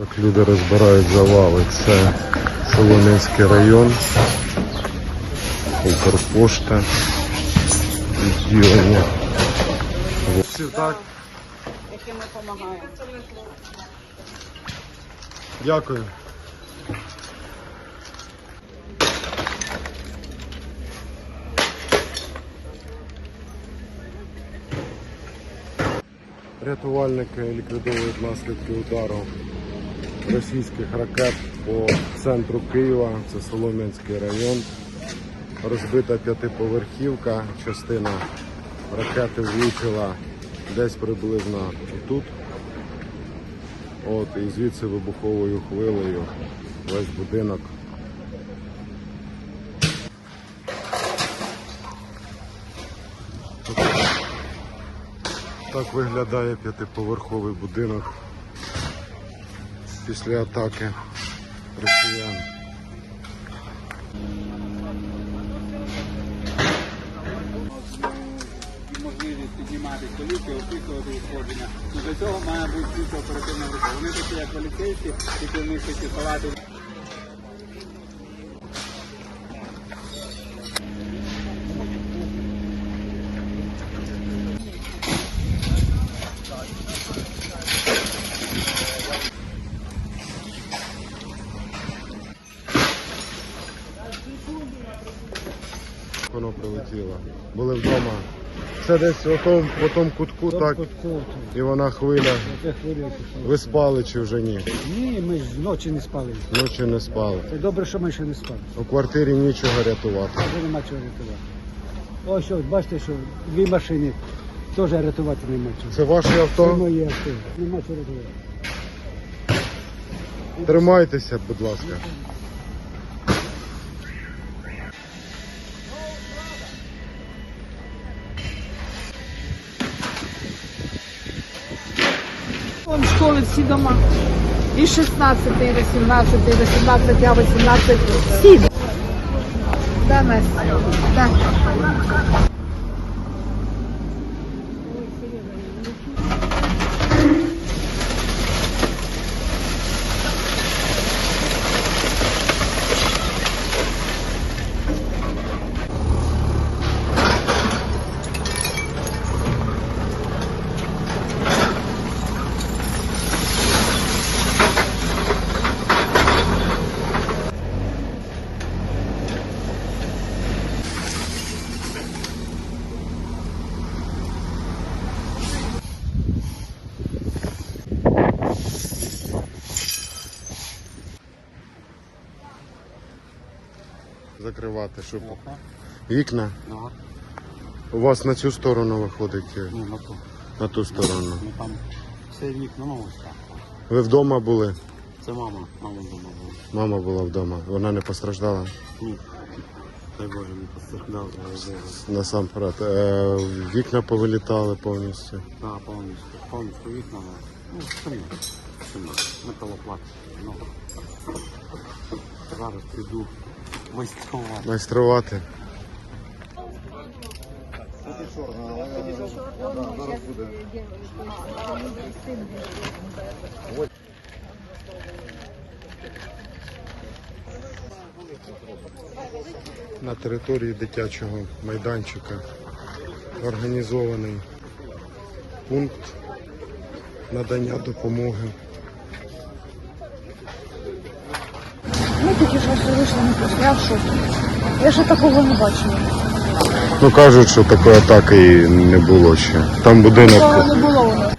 Так люди розбирають завали. Це Солом'янський район, Укрпошта, відділення. Так, яким ми допомагаємо. дякую. Рятувальники ліквідовують наслідки удару російських ракет по центру Києва, це Солом'янський район. Розбита п'ятиповерхівка, частина ракети влучила десь приблизно тут. От, і звідси вибуховою хвилею весь будинок. Так виглядає п'ятиповерховий будинок після атаки росіян. можливість піднімати століття, описувати ушкодження. Ну, для цього має бути оперативна група. Вони такі як поліцейські, які в них такі палати. Воно. Були вдома. Це десь в тому, в тому кутку, так, і вона хвиля. Ви спали чи вже ні? Ні, ми ж ночі не спали. Ночі не спали. Це добре, що ми ще не спали. У квартирі нічого рятувати. Вже нема чого рятувати. Ось що, бачите, що дві машини теж рятувати нема чого. Це ваше Це авто? моє авто. Нема чого рятувати. Тримайтеся, будь ласка. Вон школи всі дома. І 16, і 18, і 18, а 18. Всі. Да, Настя? Да. Закривати, щоб вікна. У вас на цю сторону виходить, Ні, на то. на ту сторону. Ну там все вікна новоста. Ви вдома були? Це мама, мама вдома була. Мама була вдома. Вона не постраждала Ні. Дай Боже, не постраждав. насамперед. Е, вікна повилітали повністю. Так, повністю. Повністю вікна. Ну, самі. Самі. Металоплат. Ну. Зараз піду майструвати. Майструвати. На території дитячого майданчика організований пункт надання допомоги. Тільки щось вийшло не просто. Я в шокі. Я ще такого не бачила. Ну кажуть, що такої атаки і не було ще. Там будинок. Такого не було у нас.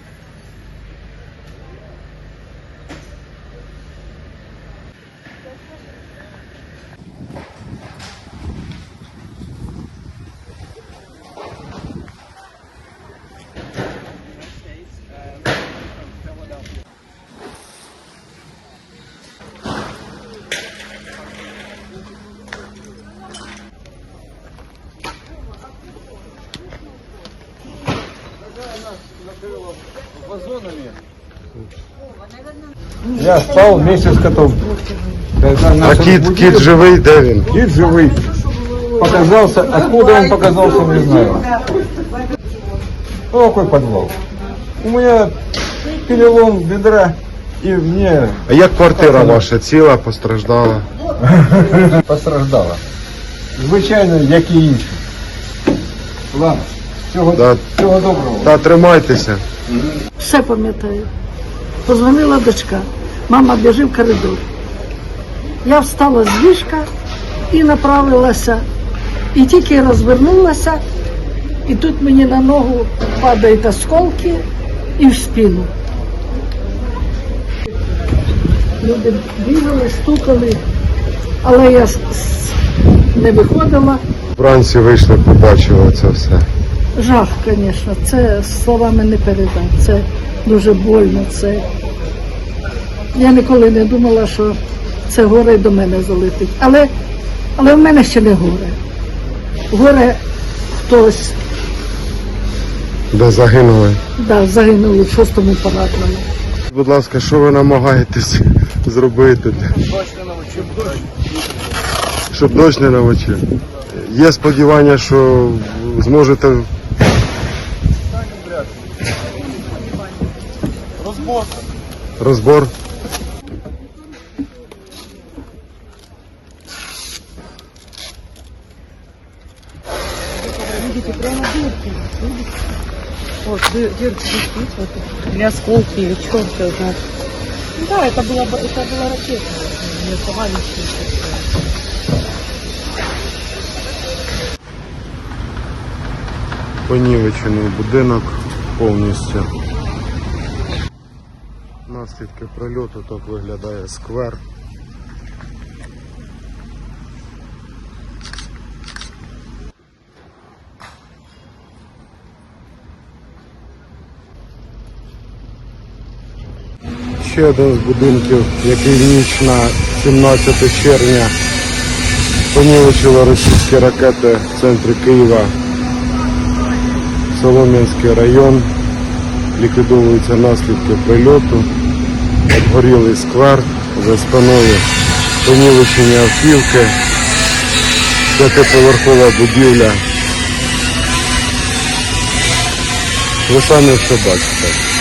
Я спал вместе с котом. А нас кіт, кіт живий, де він? кит живый. Показался, откуда он показался, не знаю. Ну, какой подвал? У меня перелом бедра И мне А як квартира ваша ціла, постраждала? постраждала. Звичайно, як і інші. Ладно, всього, Да. всього доброго. Та тримайтеся. Все пам'ятаю. Позвонила дочка. Мама біжи в коридор. Я встала з ліжка і направилася. І тільки розвернулася, і тут мені на ногу падають осколки і в спину. Люди бігали, стукали, але я не виходила. Вранці вийшли, побачили це все. Жах, звісно, це словами не передати. Це дуже больно. Це... Я ніколи не думала, що це горе до мене залетить. Але, але в мене ще не горе. Горе хтось Де загинули. да, загинув в шостому парадному. Будь ласка, що ви намагаєтесь зробити? Щоб дощ не навочив. Є сподівання, що зможете. Разбор. Разбор. Видите, прямо дырки. Вот, дыр, дырки висит, вот, или осколки, или черт все знает. Ну, да, это была, это была ракета, не оставались. Понівечений будинок повністю. Наслідки прильоту так виглядає сквер. Ще один з будинків, який ніч на 17 червня понівечили російські ракети в центрі Києва. Солом'янський район. Ліквідовуються наслідки прильоту. Обгорілий сквер за спиною понівечені автівки. П'ятиповерхова будівля. Ви самі все бачите.